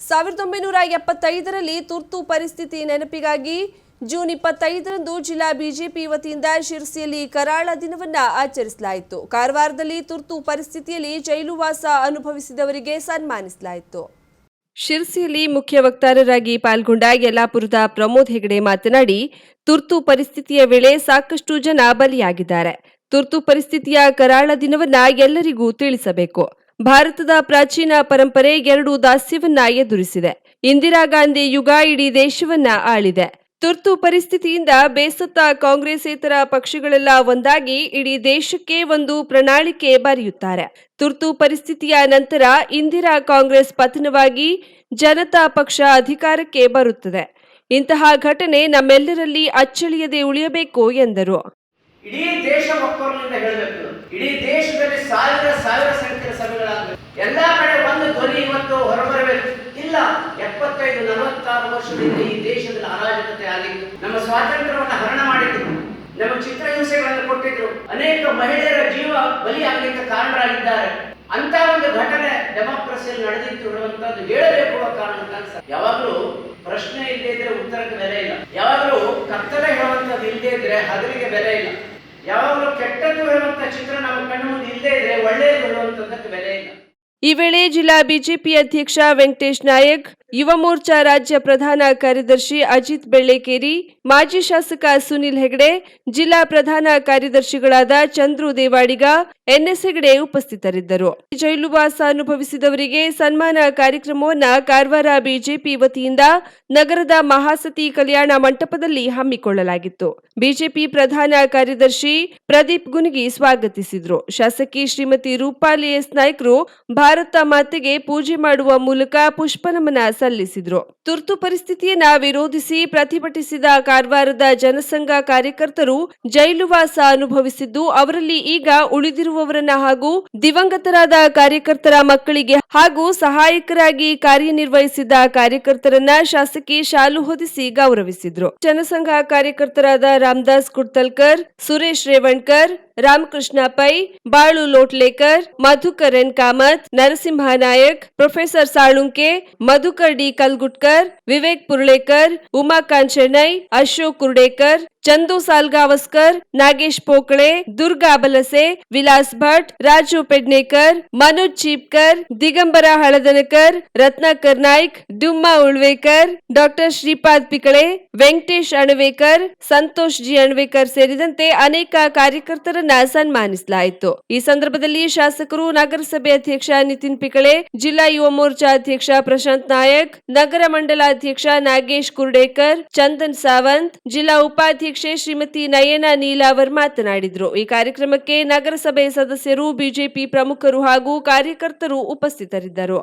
ಸಾವಿರದ ಒಂಬೈನೂರ ಎಪ್ಪತ್ತೈದರಲ್ಲಿ ತುರ್ತು ಪರಿಸ್ಥಿತಿ ನೆನಪಿಗಾಗಿ ಜೂನ್ ಇಪ್ಪತ್ತೈದರಂದು ಜಿಲ್ಲಾ ಬಿಜೆಪಿ ವತಿಯಿಂದ ಶಿರಸಿಯಲ್ಲಿ ಕರಾಳ ದಿನವನ್ನ ಆಚರಿಸಲಾಯಿತು. ಕಾರವಾರದಲ್ಲಿ ತುರ್ತು ಪರಿಸ್ಥಿತಿಯಲ್ಲಿ ಜೈಲುವಾಸ ಅನುಭವಿಸಿದವರಿಗೆ ಸನ್ಮಾನಿಸಲಾಯಿತು. ಶಿರಸಿಯಲ್ಲಿ ಮುಖ್ಯ ವಕ್ತಾರರಾಗಿ ಪಾಲ್ಗೊಂಡ ಯಲ್ಲಾಪುರದ ಪ್ರಮೋದ್ ಹೆಗಡೆ ಮಾತನಾಡಿ, ತುರ್ತು ಪರಿಸ್ಥಿತಿಯ ವೇಳೆ ಸಾಕಷ್ಟು ಜನ ಬಲಿಯಾಗಿದ್ದಾರೆ. ತುರ್ತು ಪರಿಸ್ಥಿತಿಯ ಕರಾಳ ದಿನವನ್ನ ಎಲ್ಲರಿಗೂ ತಿಳಿಸಬೇಕು. ಭಾರತದ ಪ್ರಾಚೀನ ಪರಂಪರೆ ಎರಡು ದಾಸ್ಯವನ್ನ ಎದುರಿಸಿದೆ. ಇಂದಿರಾ ಗಾಂಧಿ ಯುಗ ಇಡೀ ದೇಶವನ್ನ ಆಳಿದೆ. ತುರ್ತು ಪರಿಸ್ಥಿತಿಯಿಂದ ಬೇಸತ್ತ ಕಾಂಗ್ರೆಸ್ಸೇತರ ಪಕ್ಷಗಳೆಲ್ಲ ಒಂದಾಗಿ ಇಡೀ ದೇಶಕ್ಕೆ ಒಂದು ಪ್ರಣಾಳಿಕೆ ಬರೆಯುತ್ತಾರೆ. ತುರ್ತು ಪರಿಸ್ಥಿತಿಯ ನಂತರ ಇಂದಿರಾ ಕಾಂಗ್ರೆಸ್ ಪತನವಾಗಿ ಜನತಾ ಪಕ್ಷ ಅಧಿಕಾರಕ್ಕೆ ಬರುತ್ತದೆ. ಇಂತಹ ಘಟನೆ ನಮ್ಮೆಲ್ಲರಲ್ಲಿ ಅಚ್ಚಳಿಯದೆ ಉಳಿಯಬೇಕು ಎಂದರು. ಇಡೀ ದೇಶ ಇಡೀ ದೇಶದಲ್ಲಿ ಸಾವಿರ ಸಾವಿರ ಸಂಖ್ಯೆಯ ಸಭೆಗಳಾಗಬೇಕು ಎಲ್ಲಾ ಕಡೆ ಒಂದು ಧ್ವನಿ ಇವತ್ತು ಹೊರಬರಬೇಕು. ಇಲ್ಲ, ಎಪ್ಪತ್ತೈದು, ನಲವತ್ತಾರು ವರ್ಷದಿಂದ ಈ ದೇಶದಲ್ಲಿ ಅರಾಜಕತೆ ಆಗಿತ್ತು. ನಮ್ಮ ಸ್ವಾತಂತ್ರ್ಯವನ್ನು ಹರಣ ಮಾಡಿದ್ರು. ನಮ್ಮ ಚಿತ್ರಹಿಂಸೆಗಳನ್ನು ಕೊಟ್ಟಿದ್ರು. ಅನೇಕ ಮಹಿಳೆಯರ ಜೀವ ಬಲಿಯಾಗಲಿಕ್ಕೆ ಕಾರಣರಾಗಿದ್ದಾರೆ. ಅಂತ ಒಂದು ಘಟನೆ ಡೆಮಾಕ್ರಸಿಯಲ್ಲಿ ನಡೆದಿತ್ತು ಹೇಳುವಂತದ್ದು ಹೇಳಬೇಕು ಕಾರಣ ಕಾರಣಕ್ಕಾಗಿ ಯಾವಾಗಲೂ ಪ್ರಶ್ನೆ ಇಲ್ಲದೆ ಇದ್ರೆ ಉತ್ತರಕ್ಕೆ ಬೆಲೆ ಇಲ್ಲ. ಯಾವಾಗಲೂ ಕತ್ತಲೆ ಹೇಳುವಂಥದ್ದು ಇಲ್ಲದೆ ಇದ್ರೆ ಹಗಲಿಗೆ ಬೆಲೆ ಇಲ್ಲ. ಯಾವಾಗಲೂ ಕೆಟ್ಟದ್ದು ಹೇಳುವಂತ ಚಿತ್ರ ನಮ್ಮ ಕಣ್ಣು ಮುಂದೆ ಇಲ್ಲದೆ ಇದ್ರೆ ಒಳ್ಳೆಯದು ಹೇಳುವಂಥದ್ದಕ್ಕೆ ಬೆಲೆ ಇಲ್ಲ ಈ ವೇಳೆ ಜಿಲ್ಲಾ ಬಿಜೆಪಿ ಅಧ್ಯಕ್ಷ ವೆಂಕಟೇಶ್ ನಾಯಕ್, ಯುವ ಮೋರ್ಚಾ ರಾಜ್ಯ ಪ್ರಧಾನ ಕಾರ್ಯದರ್ಶಿ ಅಜಿತ್ ಬೆಳ್ಳೆಕೇರಿ, ಮಾಜಿ ಶಾಸಕ ಸುನಿಲ್ ಹೆಗಡೆ, ಜಿಲ್ಲಾ ಪ್ರಧಾನ ಕಾರ್ಯದರ್ಶಿಗಳಾದ ಚಂದ್ರು ದೇವಾಡಿಗ ಎನ್ಎಸ್ ಹೆಗಡೆ ಉಪಸ್ಥಿತರಿದ್ದರು ಜೈಲುವಾಸ ಅನುಭವಿಸಿದವರಿಗೆ ಸನ್ಮಾನ ಕಾರ್ಯಕ್ರಮವನ್ನ ಕಾರವಾರ ಬಿಜೆಪಿ ವತಿಯಿಂದ ನಗರದ ಮಹಾಸತಿ ಕಲ್ಯಾಣ ಮಂಟಪದಲ್ಲಿ ಹಮ್ಮಿಕೊಳ್ಳಲಾಗಿತ್ತು. ಬಿಜೆಪಿ ಪ್ರಧಾನ ಕಾರ್ಯದರ್ಶಿ ಪ್ರದೀಪ್ ಗುನಿಗಿ ಸ್ವಾಗತಿಸಿದ್ರು. ಶಾಸಕಿ ಶ್ರೀಮತಿ ರೂಪಾಲಿ ಎಸ್. ನಾಯ್ಕರು ಭಾರತ ಮಾತೆಗೆ ಪೂಜೆ ಮಾಡುವ ಮೂಲಕ ಪುಷ್ಪನಮನ ಸಲ್ಲಿಸಿದ್ರು. ತುರ್ತು ಪರಿಸ್ಥಿತಿಯನ್ನ ವಿರೋಧಿಸಿ ಪ್ರತಿಭಟಿಸಿದ ಕಾರವಾರದ ಜನಸಂಘ ಕಾರ್ಯಕರ್ತರು ಜೈಲುವಾಸ ಅನುಭವಿಸಿದ್ದು, ಅವರಲ್ಲಿ ಈಗ ಉಳಿದಿರುವವರನ್ನ ಹಾಗೂ ದಿವಂಗತರಾದ ಕಾರ್ಯಕರ್ತರ ಮಕ್ಕಳಿಗೆ ಹಾಗೂ ಸಹಾಯಕರಾಗಿ ಕಾರ್ಯನಿರ್ವಹಿಸಿದ ಕಾರ್ಯಕರ್ತರನ್ನ ಶಾಸಕಿ ಶಾಲು ಹೊದಿಸಿ ಗೌರವಿಸಿದ್ರು. Jana Sangh ಕಾರ್ಯಕರ್ತರಾದ Ramdas ಕುಡ್ತಲ್ಕರ್ Suresh Revankar Ramakrishna Pai Balu Lotlekar Madhukar N Kamat Narasimha Naik professor Salunke Madhukar D Kalgutkar Vivek Purlekar Umakant Shenoy Ashok Kurdekar Chandu Salgaoskar Nagesh Pokale Durga Balse Vilas Bhat Raju Pednekar Manoj Chipkar Digambar Haldankar Ratnakar Naik Dumma Ulvekar doctor Shripad Pikale Venkatesh Anvekar Santosh G Anvekar ಸೇರಿದಂತೆ ಅನೇಕ ಕಾರ್ಯಕರ್ತರನ್ನ ಸನ್ಮಾನಿಸಲಾಯಿತು. ಈ ಸಂದರ್ಭದಲ್ಲಿ ಶಾಸಕರು ನಗರಸಭೆ ಅಧ್ಯಕ್ಷ ನಿತಿನ್ ಪಿಕಳೆ, ಜಿಲ್ಲಾ ಯುವ ಮೋರ್ಚಾ ಅಧ್ಯಕ್ಷ ಪ್ರಶಾಂತ್ ನಾಯಕ್, ನಗರ ಮಂಡಲ ಅಧ್ಯಕ್ಷ ನಾಗೇಶ್ ಕುರ್ಡೇಕರ್, ಚಂದನ್ ಸಾವಂತ್, ಜಿಲ್ಲಾ ಉಪಾಧ್ಯಕ್ಷೆ ಶ್ರೀಮತಿ ನಯನ ನೀಲಾವರ್ ಮಾತನಾಡಿದರು. ಈ ಕಾರ್ಯಕ್ರಮಕ್ಕೆ ನಗರಸಭೆ ಸದಸ್ಯರು, ಬಿಜೆಪಿ ಪ್ರಮುಖರು ಹಾಗೂ ಕಾರ್ಯಕರ್ತರು ಉಪಸ್ಥಿತರಿದ್ದರು.